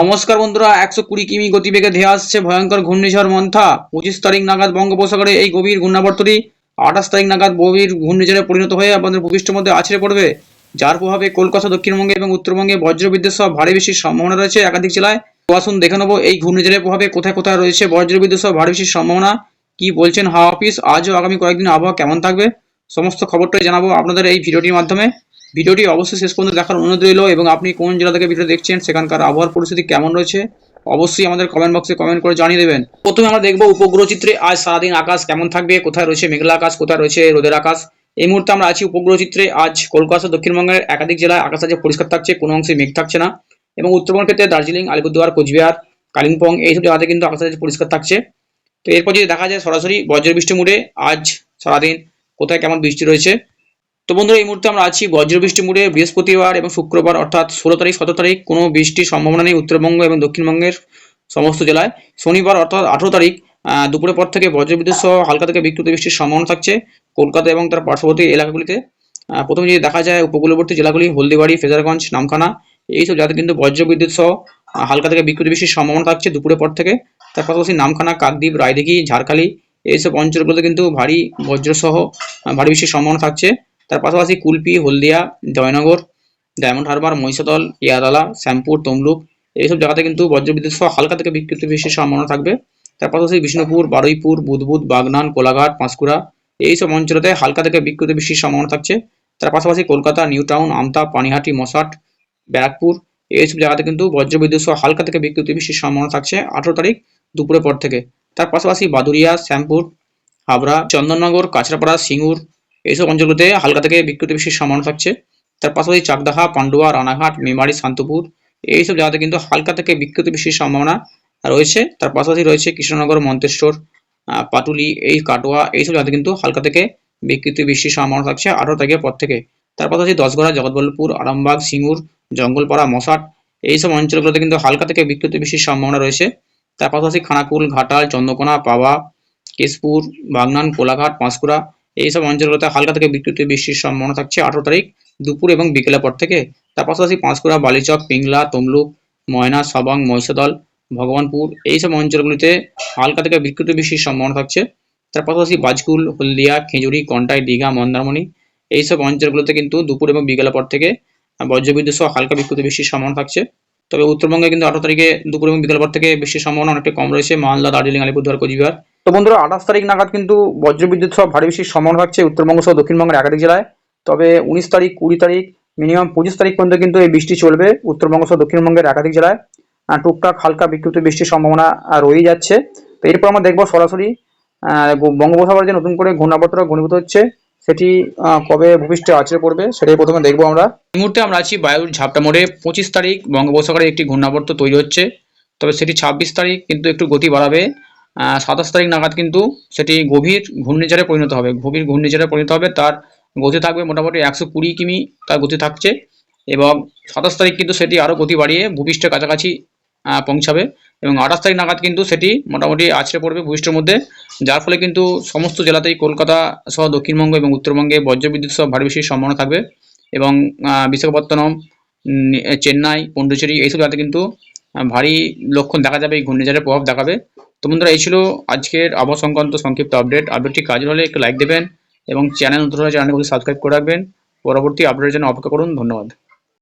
নমস্কার বন্ধুরা, একশো কুড়ি কিমি গতিবেগে ধেয়ে আসছে ভয়ঙ্কর ঘূর্ণিঝড় মন্থা। পঁচিশ তারিখ নাগাদ বঙ্গোপসাগরে এই গভীর ঘূর্ণাবর্তটি, আঠাশ তারিখ নাগাদ গভীর ঘূর্ণিঝড়ে পরিণত হয়ে আমাদের ভূপৃষ্ঠের মধ্যে আছড়ে পড়বে। যার প্রভাবে কলকাতা, দক্ষিণবঙ্গে এবং উত্তরবঙ্গে বজ্রবিদ্যুৎ সহ ভারী বৃষ্টির সম্ভাবনা রয়েছে একাধিক জেলায়। তো আসুন দেখে নেব এই ঘূর্ণিঝড়ের প্রভাবে কোথায় কোথায় রয়েছে বজ্রবিদ্যুৎ সহ ভারী বৃষ্টির সম্ভাবনা। কি বলছেন হাওয়া অফিস? আজও আগামী কয়েকদিন আবহাওয়া কেমন থাকবে? সমস্ত খবরটাই জানাব আপনাদের এই ভিডিওটির মাধ্যমে। ভিডিওটি অবশ্যই শেষ পর্যন্ত দেখার অনুরোধ রইল এবং আপনি কোন জেলা থেকে ভিডিও দেখছেন, সেখানকার আবহাওয়ার পরিস্থিতি কেমন রয়েছে, অবশ্যই আমাদের কমেন্ট বক্সে কমেন্ট করে জানিয়ে দেবেন। প্রথমে আমরা দেখব উপগ্রহ চিত্রে আজ সারাদিন আকাশ কেমন থাকবে, কোথায় রয়েছে মেঘলা আকাশ, কোথায় রয়েছে রোদের আকাশ। এই মুহূর্তে আমরা আছি উপগ্রহ চিত্রে, আজ কলকাতা, দক্ষিণবঙ্গের একাধিক জেলায় আকাশ আজ পরিষ্কার থাকছে, কোনো অংশে মেঘ থাকছে না। এবং উত্তরবঙ্গের ক্ষেত্রে দার্জিলিং, আলিপুরদুয়ার, কোচবিহার, কালিম্পং এইসব জায়গাতে কিন্তু আকাশ আজ পরিষ্কার থাকছে। তো এরপর যদি দেখা যায় সরাসরি বজ্রবৃষ্টি মুডে, আজ সারাদিন কোথায় কেমন বৃষ্টি রয়েছে তো বন্ধুরা, এই মুহূর্তে আমরা আছি বজ্রবৃষ্টি মুডে বৃহস্পতিবার এবং শুক্রবার, অর্থাৎ ষোলো তারিখ, সতেরো তারিখ, কোনো বৃষ্টির সম্ভাবনা নেই উত্তরবঙ্গ এবং দক্ষিণবঙ্গের সমস্ত জেলায়। শনিবার, অর্থাৎ আঠেরো তারিখ দুপুরের পর থেকে বজ্রবিদ্যুৎ সহ হালকা থেকে বিক্ষিপ্ত বৃষ্টির সম্ভাবনা থাকছে কলকাতা এবং তার পার্শ্ববর্তী এলাকাগুলিতে। প্রথমে যদি দেখা যায় উপকূলবর্তী জেলাগুলি, হলদিবাড়ি, ফেজারগঞ্জ, নামখানা এইসব জায়গাতে কিন্তু বজ্রবিদ্যুৎ সহ হালকা থেকে বিক্ষিপ্ত বৃষ্টির সম্ভাবনা থাকছে দুপুরের পর থেকে। তার পাশাপাশি নামখানা, কাকদ্বীপ, রায়দিঘি, ঝাড়খালি, এইসব অঞ্চলগুলোতে কিন্তু ভারী বজ্রসহ ভারী বৃষ্টির সম্ভাবনা থাকছে। তার পাশাপাশি কুলপি, হলদিয়া, জয়নগর, ডায়মন্ড হারবার, মহিষাদল ইয়াদালা শ্যামপুর, তমলুক, এইসব জায়গাতে কিন্তু বজ্রবিদ্যুৎ সহ হালকা থেকে বিক্ষিপ্ত বৃষ্টির সম্ভাবনা থাকবে। তার পাশাপাশি বিষ্ণুপুর, বারুইপুর বুধবুদ বাগনান, কোলাঘাট, পাঁশকুড়া, এইসব অঞ্চলেতে হালকা থেকে বিক্ষিপ্ত বৃষ্টির সম্ভাবনা থাকছে। তার পাশাপাশি কলকাতা, নিউ টাউন, আমতা, পানিহাটি, মশাট, ব্যারাকপুর, এইসব জায়গাতে কিন্তু বজ্রবিদ্যুৎ সহ হালকা থেকে বিক্ষিপ্ত বৃষ্টির সম্ভাবনা থাকছে আঠেরো তারিখ দুপুরের পর থেকে। তার পাশাপাশি বাদুরিয়া শ্যামপুর, হাবড়া, চন্দননগর কাছড়াপাড়া সিঙ্গুর এইসব অঞ্চলগুলোতে হালকা থেকে বিক্ষিপ্ত বৃষ্টির সম্ভাবনা থাকছে। তার পাশাপাশি চাকদাহা, পান্ডুয়া, রানাঘাট, মেমারি, শান্তপুর, এইসব জায়গাতে কিন্তু হালকা থেকে বিক্ষিপ্ত বৃষ্টির সম্ভাবনা রয়েছে। তার পাশাপাশি রয়েছে কৃষ্ণনগর, মন্তেশ্বর পাটুলি, এই কাটোয়া, এইসব জায়গাতে কিন্তু হালকা থেকে বিক্ষিপ্ত বৃষ্টির সম্ভাবনা থাকছে আঠারো তারিখের পর থেকে। তার পাশাপাশি দশগড়া, জগৎবল্লভপুর, আরামবাগ, সিঙ্গুর, জঙ্গলপাড়া, মশাট, এইসব অঞ্চলগুলোতে কিন্তু হালকা থেকে বিক্ষিপ্ত বৃষ্টির সম্ভাবনা রয়েছে। তার পাশাপাশি খানাকুল, ঘাটাল, চন্দ্রকোনা, পাওয়া, কেশপুর, বাগনান, কোলাঘাট, পাঁশকুড়া এইসব অঞ্চলগুলোতে হালকা থেকে বিক্ষিপ্ত বৃষ্টির সম্ভাবনা থাকছে আঠারো তারিখ দুপুর এবং বিকেলের পর থেকে। তার পাশাপাশি পাঁশকুড়া, বালিচক, পিংলা, তমলুক, ময়না, সাবাং, মহিষাদল, ভগবানপুর এইসব অঞ্চলগুলিতে হালকা থেকে বিক্ষিপ্ত বৃষ্টির সম্ভাবনা থাকছে। তার পাশাপাশি বাজকুল, হলদিয়া, খেজুরি, কন্টাই, দীঘা, মন্দারমণি এইসব অঞ্চলগুলোতে কিন্তু দুপুর এবং বিকেলের পর থেকে বজ্রবিদ্যুৎ সহ হালকা বিক্ষিপ্ত বৃষ্টির সম্ভাবনা থাকছে। তবে উত্তরবঙ্গে কিন্তু আঠারো তারিখে দুপুর এবং বিকেলের পর থেকে বৃষ্টির সম্ভাবনা অনেকটা কম রয়েছে। মালদা, দার্জিলিং, আলিপুরদুয়ার, কোচবিহার তো বন্ধুরা, আঠাশ তারিখ নাগাদ কিন্তু বজ্রবিদ্যুৎ সহ ভারী বৃষ্টির সম্ভাবনা থাকছে উত্তরবঙ্গ সহ দক্ষিণবঙ্গের একাধিক জেলায়। তবে উনিশ তারিখ, কুড়ি তারিখ মিনিমাম পঁচিশ তারিখ পর্যন্ত কিন্তু এই বৃষ্টি চলবে উত্তরবঙ্গ সহ দক্ষিণবঙ্গের একাধিক জেলায়। টুকটাক হালকা বিক্ষিপ্ত বৃষ্টির সম্ভাবনা রয়েই যাচ্ছে। তো এরপর আমরা দেখব সরাসরি বঙ্গোপসাগরে যে নতুন করে ঘূর্ণাবর্ত ঘনীভূত হচ্ছে, সেটি কবে ভূপৃষ্ঠে আছড়ে পড়বে সেটাই প্রথমে দেখব আমরা। এই মুহূর্তে আমরা আছি বায়ুর ঝাপটা মোড়ে। পঁচিশ তারিখ বঙ্গোপসাগরে একটি ঘূর্ণাবর্ত তৈরি হচ্ছে, তবে সেটি ছাব্বিশ তারিখ কিন্তু একটু গতি বাড়াবে। সাতাশ তারিখ নাগাদ কিন্তু সেটি গভীর ঘূর্ণিঝড়ে পরিণত হবে। গভীর ঘূর্ণিঝড়ে পরিণত হবে, তার গতি থাকবে মোটামুটি একশো কুড়ি কিমি তার গতি থাকছে এবং সাতাশ তারিখ কিন্তু সেটি আরও গতি বাড়িয়ে ভূপৃষ্ঠের কাছাকাছি পৌঁছাবে এবং আঠাশ তারিখ নাগাদ কিন্তু সেটি মোটামুটি আছড়ে পড়বে ভূপৃষ্ঠের মধ্যে, যার ফলে কিন্তু সমস্ত জেলাতেই কলকাতা সহ দক্ষিণবঙ্গ এবং উত্তরবঙ্গে বজ্রবিদ্যুৎ সহ ভারী বৃষ্টির সম্ভাবনা থাকবে এবং বিশাখাপত্তনম চেন্নাই, পন্ডিচেরি এইসব জায়গাতে কিন্তু ভারী লক্ষণ দেখা যাবে, এই ঘূর্ণিঝড়ের প্রভাব দেখাবে। তো বন্ধুরা, এই ছিল আজকের আবহাওয়া সংক্রান্ত সংক্ষিপ্ত আপডেট আপডেটটি কাজের হলে একটু লাইক দেবেন এবং চ্যানেল নতুন হলে চ্যানেলগুলি সাবস্ক্রাইব করে রাখবেন। পরবর্তী আপডেটের জন্য অপেক্ষা করুন। ধন্যবাদ।